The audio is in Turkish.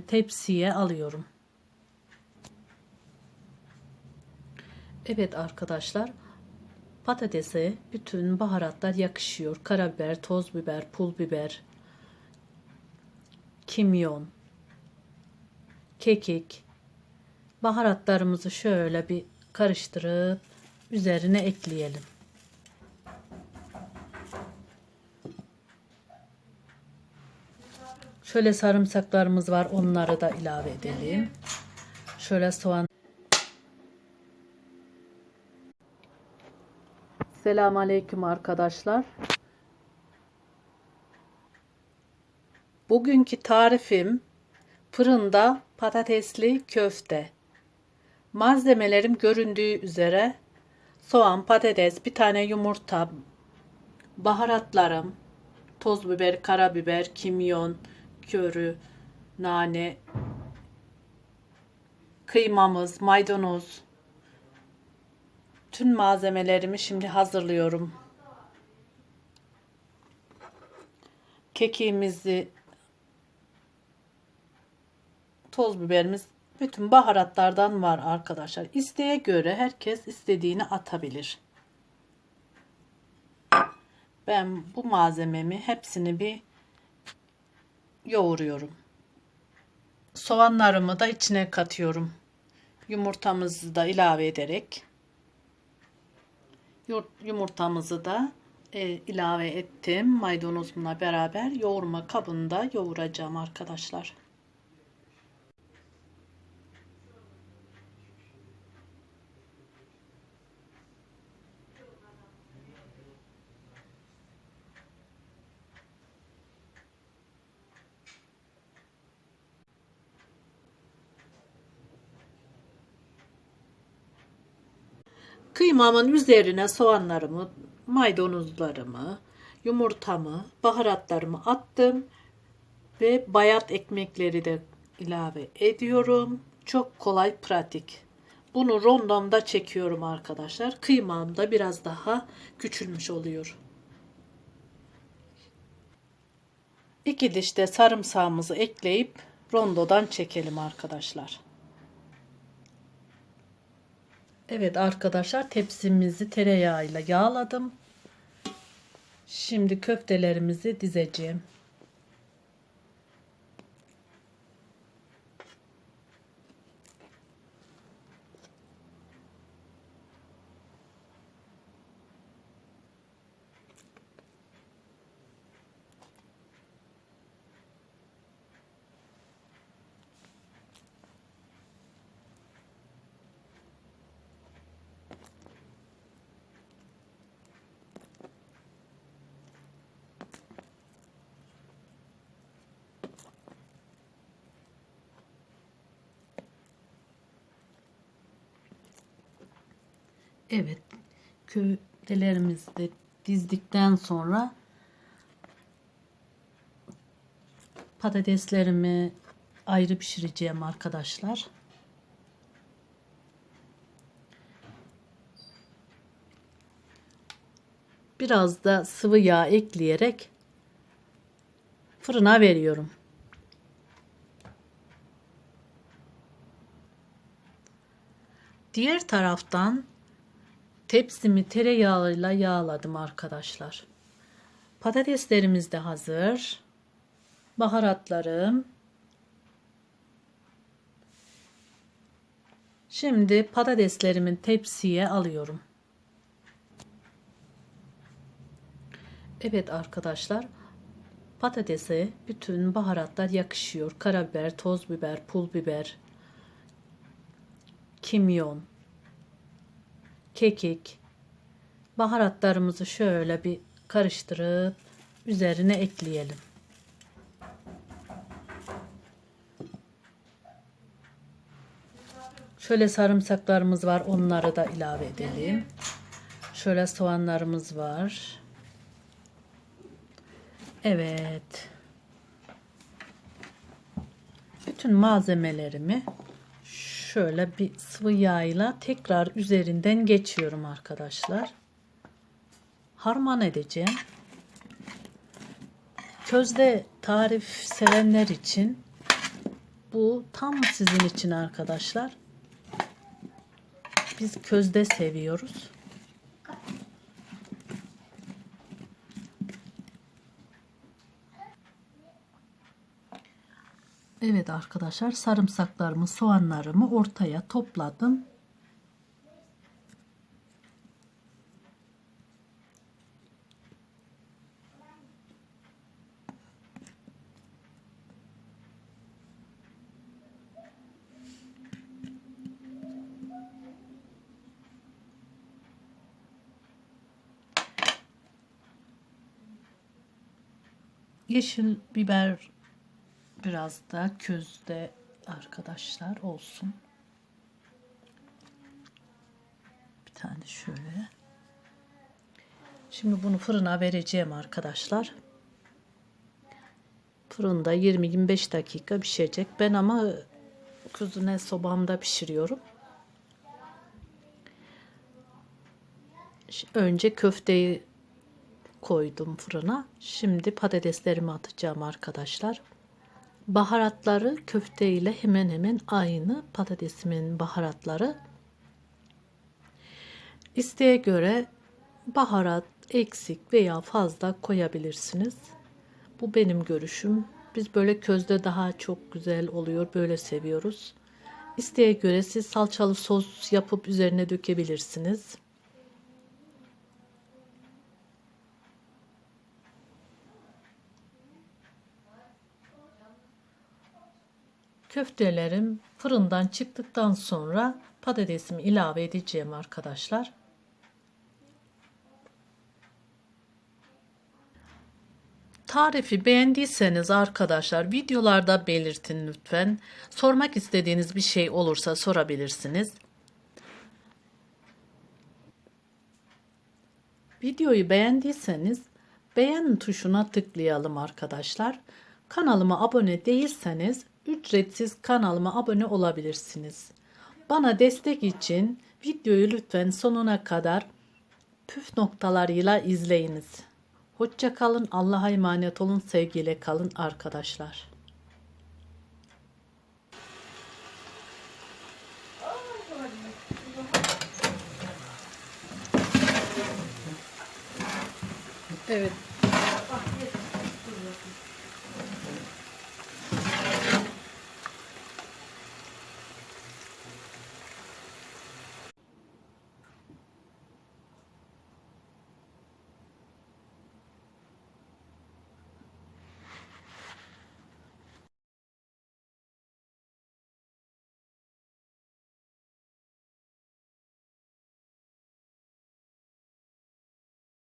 tepsiye alıyorum. Evet arkadaşlar patatese bütün baharatlar yakışıyor. Karabiber, toz biber, pul biber, kimyon, kekik. Baharatlarımızı şöyle bir karıştırıp üzerine ekleyelim. Şöyle sarımsaklarımız var. Onları da ilave edelim. Şöyle soğan. Selamun Aleyküm arkadaşlar. Bugünkü tarifim fırında patatesli köfte. Malzemelerim göründüğü üzere soğan, patates, bir tane yumurta, baharatlarım, toz biber, karabiber, kimyon, körü, nane, kıymamız, maydanoz. Tüm malzemelerimi şimdi hazırlıyorum. Kekiğimizi, toz biberimiz, bütün baharatlardan var arkadaşlar. İsteğe göre herkes istediğini atabilir. Ben bu malzememi hepsini bir yoğuruyorum. Soğanlarımı da içine katıyorum. Yumurtamızı da ilave ederek yumurtamızı da e, ilave ettim. Maydanozumla beraber yoğurma kabında yoğuracağım arkadaşlar. Kıymamın üzerine soğanlarımı, maydanozlarımı, yumurtamı, baharatlarımı attım ve bayat ekmekleri de ilave ediyorum. Çok kolay, pratik. Bunu rondomda çekiyorum arkadaşlar. Kıymam da biraz daha küçülmüş oluyor. İki diş de sarımsağımızı ekleyip rondodan çekelim arkadaşlar. Evet arkadaşlar tepsimizi tereyağıyla yağladım. Şimdi köftelerimizi dizeceğim. Evet. Köftelerimizi de dizdikten sonra patateslerimi ayrı pişireceğim arkadaşlar. Biraz da sıvı yağ ekleyerek fırına veriyorum. Diğer taraftan Tepsimi tereyağıyla yağladım arkadaşlar. Patateslerimiz de hazır. Baharatlarım. Şimdi patateslerimin tepsiye alıyorum. Evet arkadaşlar. Patatese bütün baharatlar yakışıyor. Karabiber, toz biber, pul biber, kimyon, kekik, baharatlarımızı şöyle bir karıştırıp üzerine ekleyelim. Şöyle sarımsaklarımız var. Onları da ilave edelim. Şöyle soğanlarımız var. Evet. Bütün malzemelerimi şöyle bir sıvı yağ tekrar üzerinden geçiyorum arkadaşlar. Harman edeceğim. Közde tarif sevenler için Bu tam sizin için arkadaşlar. Biz közde seviyoruz. Evet arkadaşlar sarımsaklarımı, soğanlarımı ortaya topladım. Yeşil biber biraz da közde arkadaşlar olsun. Bir tane şöyle. Şimdi bunu fırına vereceğim arkadaşlar. Fırında 20-25 dakika pişecek. Ben ama kuzine sobamda pişiriyorum. Önce köfteyi koydum fırına. Şimdi patateslerimi atacağım arkadaşlar. Baharatları köfte ile hemen hemen aynı patatesimin baharatları. İsteğe göre baharat eksik veya fazla koyabilirsiniz. Bu benim görüşüm. Biz böyle közde daha çok güzel oluyor. Böyle seviyoruz. İsteğe göre siz salçalı sos yapıp üzerine dökebilirsiniz. Köftelerim fırından çıktıktan sonra patatesimi ilave edeceğim arkadaşlar. Tarifi beğendiyseniz arkadaşlar videolarda belirtin lütfen. Sormak istediğiniz bir şey olursa sorabilirsiniz. Videoyu beğendiyseniz beğen tuşuna tıklayalım arkadaşlar. Kanalıma abone değilseniz ücretsiz kanalıma abone olabilirsiniz. Bana destek için videoyu lütfen sonuna kadar püf noktalarıyla izleyiniz. Hoşça kalın, Allah'a emanet olun, sevgiyle kalın arkadaşlar. Evet.